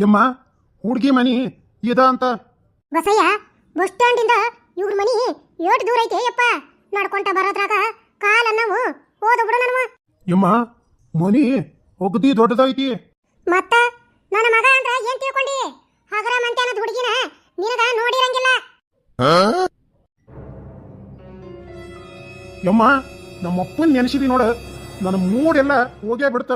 ಯಮ್ಮ ಹುಡುಗಿ ಮನಿ ಇದ ಅಂತ? ಬಸಯ್ಯ ಬಸ್ ಸ್ಟ್ಯಾಂಡಿಂದ ಇವ್ರ ಮನಿ ಎಷ್ಟು ದೂರ ಐತೆ ಯಪ್ಪ? ನಡ್ಕೊಂತ ಬರೋದ್ರಾಗ ಕಾಲ ನಾವು ಹೋದ ಬಿಡು ನನ್ನ ಯಮ್ಮ ಮನಿ ಒಗದಿ ದೊಡ್ಡದೈತಿ ಮತ್ತ ನನ್ನ ಮಗ ಅಂದ್ರ ಏನ್ ತಿಳ್ಕೊಂಡಿ? ಹಗರ ಮಂತೆ ಅನ್ನೋದ್ ಹುಡುಗಿನ ನಿನಗ ನೋಡಿರಂಗಿಲ್ಲ. ಯಮ್ಮ ನಮ್ಮ ಅಪ್ಪನ್ ನೆನೆಸಿದಿ ನೋಡ ನನ್ನ ಮೂಡೆಲ್ಲ ಹೋಗೇ ಬಿಡ್ತ.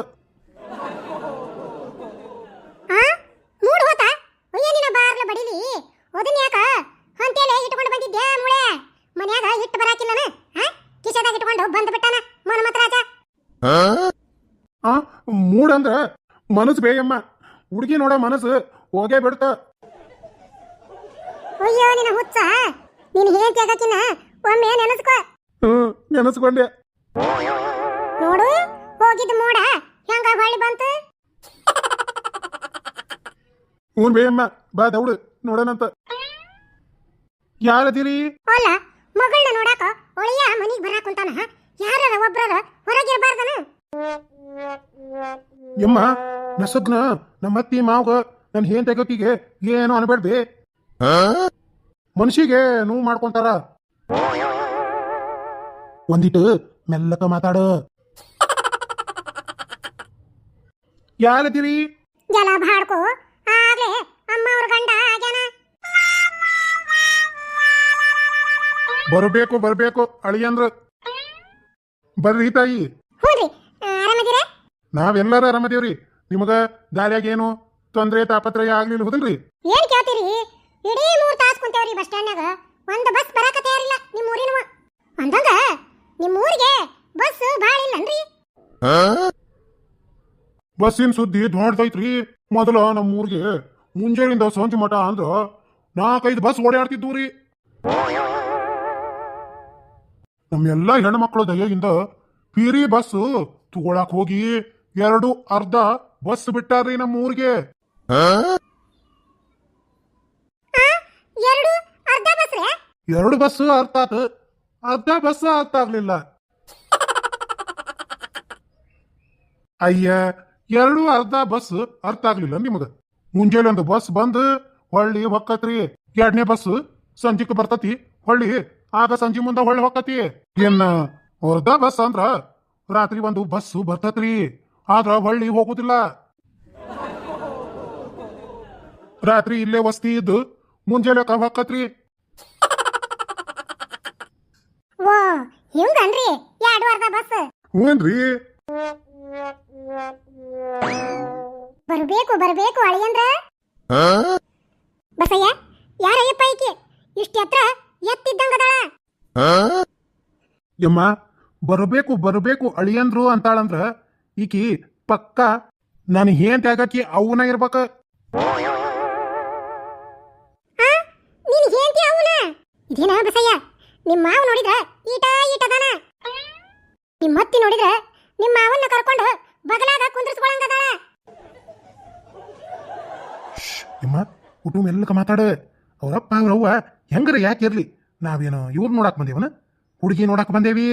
ಅಂದ್ರ ಮನಸ್ಸು ಬೇಯಮ್ಮ. ಹುಡುಗಿ ನೋಡ ಮನಸ್ಸು ಹೋಗೇ ಬಿಡ್ತ ಅಯ್ಯೋ ನಿನ್ನ ಹುಚ್ಚ. ನೀನ್ ಹೇಂತಿ ಆಗಕಿನ ಒಮ್ಮೆ ನೆನಸ್ಕೊ. ಹ್ಮ್ ನೆನಸ್ಕೊಂಡೆ. ನೋಡು ಹೋಗಿದ್ ಮೋಡ ಹೆಂಗ ಹೊಳ್ಳಿ ಬಂತು? ಹ್ಞೂ ಬೇಯಮ್ಮ ಬಾ ದೌಡು ನೋಡೋಣಂತ. ಯಾರದಿರಿ ಅಲ್ಲ ಮಗಳನ್ನ ನೋಡಾಕ ಒಳಿಯ ಮನಿಗೆ ಬರಾಕ್ ಕುಂತಾನ ಯಾರ ಒಬ್ರರ ಹೊರಗಿರ್ಬಾರ್ದನ? ಯಮ್ಮ ನಸಗ್ನ ನಮ್ಮ ಅತ್ತಿ ಮಾವಗ ನನ್ನ ಹೇನ್ ತೆಗಕಿಗೆ ಏನು ಅನ್ಬೇಡ್ದೆ. ಮನುಷ್ಯಗೆ ನೋವು ಮಾಡ್ಕೊಂತಾರ. ಒಂದಿಟ್ಟು ಮೆಲ್ಲಕ ಮಾತಾಡು. ಯಾರದಿರಿ ಜಲ ಬಾಡ್ಕೋ ಆಗ್ಲೇ ಅಮ್ಮ ಅವ್ರ ಗಂಡ ಆಗ್ಯಾನ. ಬರಬೇಕು ಬರಬೇಕು ಅಳಿಯಂದ್ರ. ಬರ್ರಿ ತಾಯಿ. ಆರಾಮದಿರ? ನಾವೆಲ್ಲರ ಆರಾಮದೇವ್ರಿ. ನಿಮಗ ದಾರ್ಯಾಗ ಏನು ತೊಂದ್ರೆ ತಾಪತ್ರಯ ಆಗ್ಲಿಲ್ಲ ಹೋದಲ್ರಿ? ಏನ್ ಕೇಳ್ತೀರಿ? ಇಡೀ ಮೂರ್ ತಾಸ್ ಕುಂತೇವ್ರಿ ಬಸ್ ಸ್ಟ್ಯಾಂಡ್ನಾಗ ಒಂದ್ ಬಸ್ ಬರಾಕ ತಯಾರಿಲ್ಲ ನಿಮ್ ಊರಿನವ ಅಂದಂಗ ನಿಮ್ ಊರಿಗೆ ಬಸ್ ಭಾಳ ಇಲ್ಲನ್ರಿ? ಬಸ್ಸಿನ ಸುದ್ದಿ ದೊಡ್ಡದೈತ್ರಿ. ಮೊದಲ ನಮ್ಮ ಊರಿಗೆ ಮುಂಜಾನಿಂದ ಸಂಜೆ ಮಠ ಅಂದ್ರ ನಾಲ್ಕೈದು ಬಸ್ ಓಡಾಡ್ತಿದ್ವು ರೀ ನಮ್ಮೆಲ್ಲ ಹೆಣ್ಮಕ್ಳು ದಯೆಯಿಂದ ಪೀರಿ ಬಸ್ ತಗೊಳಕ್ ಹೋಗಿ ಎರಡು ಅರ್ಧ ಬಸ್ ಬಿಟ್ಟಾರ್ರಿ ನಮ್ಮ ಊರಿಗೆ. ಆ? ಎರಡು ಅರ್ಧ ಬಸ್ ಎರಡು ಬಸ್ ಅರ್ಥ ಆತ. ಅರ್ಧ ಬಸ್ ಅರ್ಥ ಆಗ್ಲಿಲ್ಲ. ಅಯ್ಯ ಎರಡು ಅರ್ಧ ಬಸ್ ಅರ್ಥ ಆಗ್ಲಿಲ್ಲ ನಿಮಗ. ಮುಂಜಾನೆ ಒಂದು ಬಸ್ ಬಂದು ಹೊಳ್ಳಿ ಹೊಕ್ಕತ್ರಿ ಎರಡನೇ ಬಸ್ ಸಂಜಿಕ್ ಬರ್ತತಿ. ಹೊಳ್ಳಿ ಆಗ ಸಂಜೆ ಮುಂದ ಹೊಳ್ಳಿ ಹೊಕ್ಕತಿ ಏನ್ ಅರ್ಧ ಬಸ್ ಅಂದ್ರ ರಾತ್ರಿ ಒಂದು ಬಸ್ಸು ಬರ್ತತ್ರಿ. ಆದ್ರ ಹೊಳ್ಳಿ ಹೋಗುದಿಲ್ಲ. ರಾತ್ರಿ ಇಲ್ಲೇ ವಸ್ತಿ ಇದ್ದು ಮುಂಜಾನೆ ಹೊಕ್ಕತ್ರಿ ಹಾಕತ್ರಿ. ಹಿಂಗನ್ರಿ ಎರಡು ಅರ್ಧ ಬಸ್. ಹ್ಞೂನ್ರಿ ಬರಬೇಕು ಬರಬೇಕು ಅಳಿಯಂದ್ರ ಬಸಯ್ಯ ಯಾರಯ್ಯಪ್ಪ ಈಕಿ? ಇಷ್ಟ ಎತ್ರ ಎತ್ತಿದ್ದಂಗದಾಳ. ಯಮ್ಮ ಬರಬೇಕು ಬರಬೇಕು ಅಳಿಯಂದ್ರು ಅಂತಾಳಂದ್ರ ಈಕಿ ಪಕ್ಕ ನಾನು ಏನ್ ತ್ಯಾಗಕ್ಕಿ ಅವನ ಇರ್ಬೇಕ. ನೀನು ಹೇಂತಿ ಅವನ? ಇದೇನ ಬಸಯ್ಯ? ನಿಮ್ಮ ಮಾವ ನೋಡಿದ್ರ ಈಟ ಈಟದಾನ? ನಿಮ್ಮ ಅತ್ತಿ ನೋಡಿದ್ರ ನಿಮ್ಮ ಮಾವನ್ನ ಕರ್ಕೊಂಡು ಬಗಲಾಗ ಕುಂದ್ರಿಸ್ಕೊಳಂಗದಾಳ ನಿಮ್ಮ ಕುಟುಂಬ ಎಲ್ಲಕ ಮಾತಾಡ? ಅವ್ರಪ್ಪ ಅವ್ರವ್ವ ಹೆಂಗರ ಯಾಕೆ ಇರ್ಲಿ? ನಾವೇನು ಇವ್ರು ನೋಡಕ್ ಬಂದೇವನ? ಹುಡುಗಿ ನೋಡಕ್ ಬಂದೇವಿ?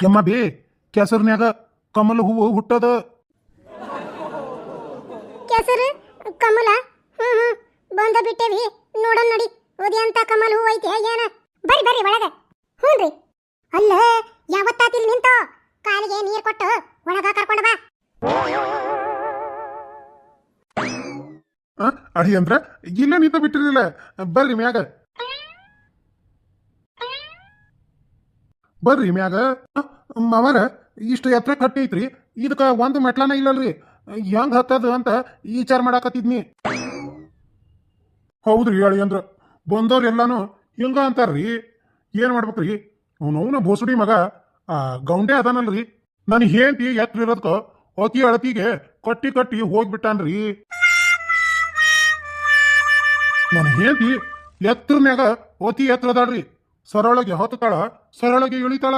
ಯಮ್ಮ ಬೇ ಕೆಸರ್ನ್ಯಾಗ ಕಮಲ ಹೂವು ಹುಟ್ಟದ? ಕೆಸರು ಕಮಲ? ಹ್ಮ್ ಹ್ಮ್. ಬಂದ ಬಿಟ್ಟೇವಿ. ನೋಡೋಣ ನಡಿ. ಅಂತ ಕಮಲ ಹೂ ಐತೆ. ಏನ? ಬರ್ರಿ ಬರ್ರಿ ಒಳಗ. ಹ್ಞೂನ್ರಿ ಅಲ್ಲ ಯಾವತ್ತಾತಿಲ್ ನಿಂತು? ಕಾಲಿಗೆ ನೀರು ಕೊಟ್ಟು ಒಳಗ ಕರ್ಕೊಂಡ ಬಾ. ಅಡಿ ಅಂದ್ರ ಇಲ್ಲ ನಿಂತ ಬಿಟ್ಟಿರಲಿಲ್ಲ. ಬರ್ರಿ ಮ್ಯಾಗ. ಬರ್ರಿ ಮ್ಯಾಗ. ಮಾವರ, ಇಷ್ಟು ಎತ್ತರ ಕಟ್ಟಿ ಐತ್ರಿ ಇದಕ್ಕ ಒಂದು ಮೆಟ್ಲಾನ ಇಲ್ಲಲ್ರಿ. ಹೆಂಗ್ ಹತ್ತದ ಅಂತ ವಿಚಾರ ಮಾಡಾಕತ್ತಿದ್ನಿ. ಹೌದ್ರಿ ಹೇಳಿ ಅಂದ್ರ ಬಂದವ್ರೆಲ್ಲಾನು ಹಿಂಗ ಅಂತಾರ್ರಿ. ಏನ್ ಮಾಡ್ಬೇಕ್ರಿ? ಅವನವನ ಭೋಸುಡಿ ಮಗ, ಆ, ಗೌಂಡೆ ಅದಾನಲ್ರಿ. ನನ್ ಹೇಂತಿ ಎತ್ತರ ಇರೋದ್ಕ ಅತಿ ಅಳತಿಗೆ ಕಟ್ಟಿ ಕಟ್ಟಿ ಹೋಗ್ಬಿಟ್ಟಾನ್ರಿ. ನನ್ನ ಹೇಂತಿ ಎತ್ತರನ್ಯಾಗ ಅತಿ ಎತ್ತರದಾಳ್ರಿ ಸರಳಗೆ ಹೊತ್ತತಾಳ ಸರಳಗೆ ಇಳಿತಾಳ.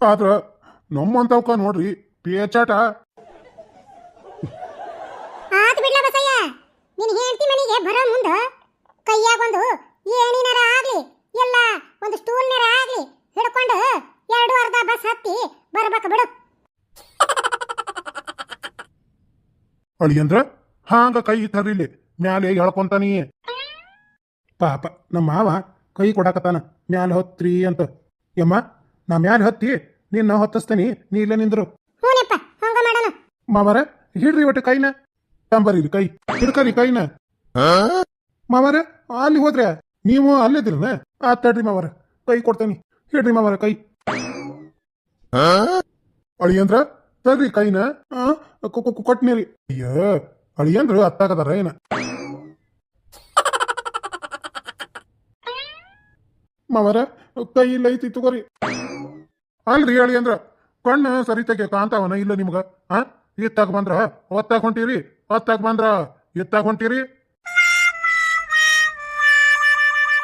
ಆದ್ರ ನಮ್ಮಂತವಕ ನೋಡ್ರಿ ಪೇಚಾಟ. ಆತ್ ಬಿಡ್ಲ ಬಸಯ್ಯ ನಿನ್ ಹೆಂಡತಿ ಮನೆಗೆ ಬರೋ ಮುಂದ ಕೈಯಾಗ ಒಂದು ಏನಿನಾರ ಆಗ್ಲಿ ಎಲ್ಲ ಒಂದು ಸ್ಟೂಲ್ ನೇರ ಆಗ್ಲಿ ಹಿಡ್ಕೊಂಡು ಎರಡು ಅರ್ಧ ಬಸ್ ಹತ್ತಿ ಬರ್ಬೇಕು ಬಿಡು. ಅಳಿಯಂದ್ರ ಹಾಂಗ ಕೈ ತರಿಲಿ ಮ್ಯಾಲೆ ಹೇಳ್ಕೊಂತಾನಿ ಪಾಪ ನಮ್ಮ ಮಾವ ಕೈ ಕೊಡಾಕತ್ತಾನ ಮ್ಯಾಲ ಹತ್ರಿ ಅಂತ. ಯಮ್ಮ ನಾ ಮ್ಯಾಲ ಹತ್ತಿ ನಿನ್ನ ಹೊತ್ತಿಸ್ತೇನಿ ನೀ ಇಲ್ಲೇ ನಿಂದ್ರು. ಮಾವರ ಹಿಡ್ರಿ ಒಟ್ಟು ಕೈನ. ಸಾಂಬಾರಿ ಕೈ ಹಿಡ್ಕರಿ ಕೈನ. ಮಾವರ ಅಲ್ಲಿ ಹೋದ್ರೆ ನೀವು ಅಲ್ಲಿದ್ರನ ಆ ತಡ್ರಿ ಮಾವರ ಕೈ ಕೊಡ್ತೇನಿ ಹಿಡ್ರಿ ಮಾವರ ಕೈ. ಅಳಿಯಂದ್ರ ತಡ್ರಿ ಕೈನ ಕೊಟ್ಟಿನಿ ಕೊಟ್ನಿರಿ ಅಯ್ಯ ಅಳಿಯಂದ್ರು ಅತ್ತಾಗದಾರ ಏನ? ಮಾವರ ಕೈ ಇಲ್ಲ ಐತಿ ತಗೋರಿ. ಅಲ್ರಿ ಹೇಳಿ ಅಳಿಯಂದ್ರ ಕಣ್ಣು ಸರಿ ತೆಗೆ ಕಾಂತಾವನ ಇಲ್ಲ ನಿಮ್ಗ ಆ? ಇತ್ತಾಗ ಬಂದ್ರ ಒತ್ತಾಗ ಹೊಂಟಿರಿ ಒತ್ತಾಗ ಬಂದ್ರ ಇತ್ತಾಗ ಹೊಂಟಿರಿ.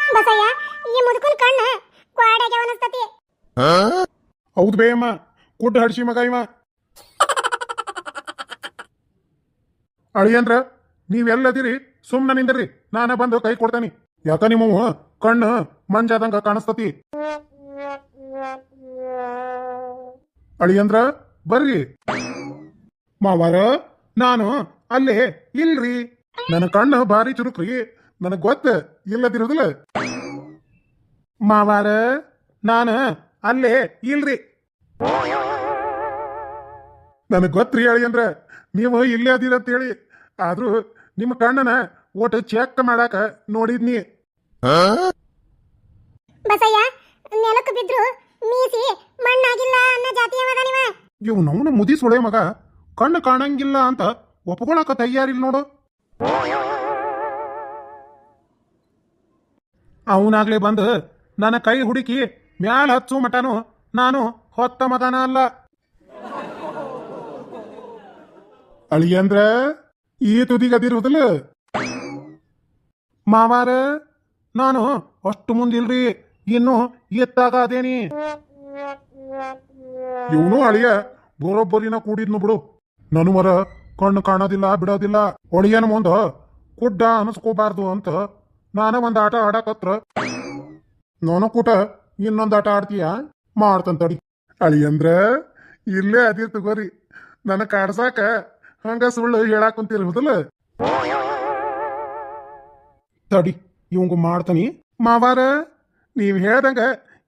ಹೌದ್ ಈ ಮುದುಕನ್ ಕಣ್ಣ ಕ್ವಾಡಾಗೆ ಹೌದು ಬೇಯಮ್ಮ ಕುಡ್ಡ ಹಡ್ಸಿ ಮಗ ಇವ. ಅಳಿಯಂದ್ರ ನೀವೆಲ್ಲದಿರಿ ಸುಮ್ಮನೆ ನಿಂದ್ರಿ ನಾನ ಬಂದು ಕೈ ಕೊಡ್ತೇನಿ. ಯಾಕ ನಿಮ್ಮ ಕಣ್ಣು ಮಂಜಾದಂಗ ಕಾಣಿಸ್ತತಿ. ಅಳಿಯಂದ್ರ, ಬರ್ರಿ. ಮಾವಾರ, ನಾನು ಅಲ್ಲೇ ಇಲ್ರಿ. ನನ್ನ ಕಣ್ಣು ಭಾರಿ ಚುರುಕ್ರಿ. ನನಗ್ ಗೊತ್ತ ಇಲ್ಲದಿರುದಿಲ್ಲ. ಮಾವಾರ, ನಾನು ಅಲ್ಲೇ ಇಲ್ರಿ. ನನಗ್ ಗೊತ್ತ್ರಿ ಅಳಿಯಂದ್ರ, ನೀವು ಇಲ್ಲೇ ಅದಿರಂತೇಳಿ ಆದ್ರೂ ನಿಮ್ಮ ಕಣ್ಣನ ಒಟ್ಟು ಚೆಕ್ ಮಾಡಾಕ ನೋಡಿದ್ನಿ. ಬಸಯ್ಯ ನೆಲಕ್ಕ ಬಿದ್ರು ಮೀಸಿ ಮಣ್ಣಾಗಿಲ್ಲ ಅನ್ನೋ ಜಾತಿ ಯಾವದ ನೀವ ಇವ್. ಮುದಿ ಸುಳೆ ಮಗ ಕಣ್ಣು ಕಾಣಂಗಿಲ್ಲ ಅಂತ ಒಪ್ಕೊಳಕ ತಯಾರಿಲ್ಲ ನೋಡು. ಅವನಾಗ್ಲೇ ಬಂದು ನನ್ನ ಕೈ ಹುಡುಕಿ ಮ್ಯಾಲ ಹಚ್ಚು ಮಟನು ನಾನು ಹೊತ್ತ ಮಗನ ಅಲ್ಲ. ಅಳಿಯಂದ್ರ ಈ ತುದಿಗದಿರುವುದಿಲ್ಲ ಮಾವಾರ, ನಾನು ಅಷ್ಟು ಮುಂದಿಲ್ರಿ, ಇನ್ನು ಎತ್ತಾಗ ಅದೇನಿ ಇವನು ಅಳಿಯ, ಬರೋಬ್ಬರಿನ ಕೂಡಿದ್ನು ಬಿಡು. ನಾನು ಮರ, ಕಣ್ಣು ಕಾಣೋದಿಲ್ಲ, ಬಿಡೋದಿಲ್ಲ. ಒಳಿಯನ ಮುಂದ ಕುಡ್ಡ ಅನಸ್ಕೋಬಾರ್ದು ಅಂತ ನಾನು ಒಂದ್ ಆಟ ಆಡಕತ್ರ. ನಾನು ಕೂಟ, ಇನ್ನೊಂದ್ ಆಟ ಆಡ್ತೀಯ? ಮಾಡ್ತಂತಡಿ ಅಳಿಯಂದ್ರ, ಇಲ್ಲೇ ಅದಿರ್ ತಗೋರಿ. ನನ್ನ ಕಾಡ್ಸಾಕ ಹಂಗ ಸುಳ್ಳು ಹೇಳಾಕ್ ಕುಂತಿರ್ಬೋದಲ್ಲ. ತಡಿ ಇವಂಗು ಮಾಡ್ತಾನಿ. ಮಾವಾರ ನೀವ್ ಹೇಳ್ದಂಗ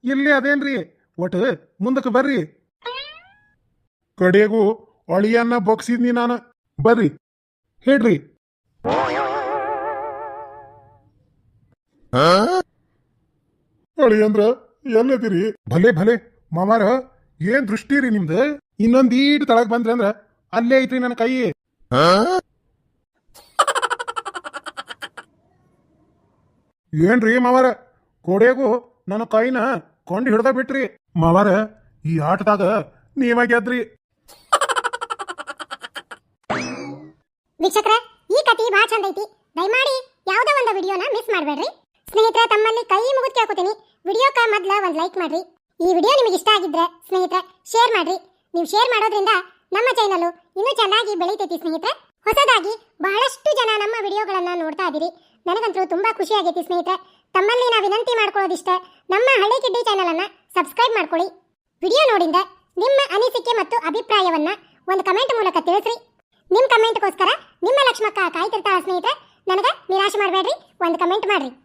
ಇಲ್ಲಿ ಅದೇನ್ರಿ? ಒಟ್ಟು ಮುಂದಕ್ಕೆ ಬರ್ರಿ. ಕಡೆಗೂ ಅಳಿಯನ್ನ ಬೊಗ್ಸಿದ್ನಿ ನಾನು. ಬರ್ರಿ. ಹೇಳ್ರಿ. ಅಳಿಯಂದ್ರ ಎಲ್ಲದಿರಿ? ಭಲೆ ಭಲೆ. ಮಾವಾರ ಏನ್ ದೃಷ್ಟಿ ರೀ ನಿಮ್ದು? ಇನ್ನೊಂದೀಟ್ ತಳಗ್ ಬಂದ್ರಿ ಅಂದ್ರ ಅಲ್ಲೇ ಐತ್ರಿ ನನ್ನ ಕೈ ಏನ್ರಿ ಮಾವರ? ಕೊಡೆಗೂ ನನ್ನ ಕೈನ ಕೊಂಡು ಹಿಡ್ದ ಬಿಟ್ರಿ. ಮಾವರ, ಈ ಆಟದಾಗ ನೀವ ಗೆದ್ರಿ. ವೀಕ್ಷಕರ, ಈ ಕತಿ ಬಹಳ ಚಂದ ಐತಿ. ದಯಮಾಡಿ ಯಾವುದೋ ಒಂದು ವಿಡಿಯೋನ ಮಿಸ್ ಮಾಡಬೇಡ್ರಿ. ಸ್ನೇಹಿತರೆ, ತಮ್ಮಲ್ಲಿ ಕೈ ಮುಗಿದು ಕೇಳ್ಕೊತೀನಿ. ವಿಡಿಯೋಕ ಮೊದ್ಲ ಒಂದು ಲೈಕ್ ಮಾಡ್ರಿ. ಈ ವಿಡಿಯೋ ನಿಮಗೆ ಇಷ್ಟ ಆಗಿದ್ರೆ ಸ್ನೇಹಿತರೆ, ಶೇರ್ ಮಾಡ್ರಿ. ನೀವು ಶೇರ್ ಮಾಡೋದ್ರಿಂದ ನಮ್ಮ ಚಾನಲ್ ಇನ್ನೂ ಚೆನ್ನಾಗಿ ಬೆಳೀತೈತಿ ಸ್ನೇಹಿತರೆ. ಹೊಸದಾಗಿ ಬಹಳಷ್ಟು ಜನ ನಮ್ಮ ವಿಡಿಯೋಗಳನ್ನ ನೋಡ್ತಾ ಇದ್ದೀರಿ ನನಗಂತೂ ತುಂಬಾ ಖುಷಿ ಸ್ನೇಹಿತರೆ. ತಮ್ಮಲ್ಲಿ ನಾವು ವಿನಂತಿ ಮಾಡ್ಕೊಳ್ಳೋದಿಷ್ಟೇ. ನಮ್ಮ ಹಳ್ಳಿ ಕಿಡ್ಡಿ ಚಾನೆಲ್ ಅನ್ನ ಸಬ್ಸ್ಕ್ರೈಬ್ ಮಾಡ್ಕೊಳ್ಳಿ. ವಿಡಿಯೋ ನೋಡಿಂದ ನಿಮ್ಮ ಅನಿಸಿಕೆ ಮತ್ತು ಅಭಿಪ್ರಾಯವನ್ನ ಒಂದು ಕಮೆಂಟ್ ಮೂಲಕ ತಿಳಿಸ್ರಿ. ನಿಮ್ಮ ಕಮೆಂಟ್ಗೋಸ್ಕರ ನಿಮ್ಮ ಲಕ್ಷ್ಮಕ್ಕ ಕಾಯ್ತಿರ್ತಾಳ ಸ್ನೇಹಿತರೆ. ನನಗೆ ನಿರಾಶೆ ಮಾಡಬೇಡ್ರಿ. ಒಂದು ಕಮೆಂಟ್ ಮಾಡ್ರಿ.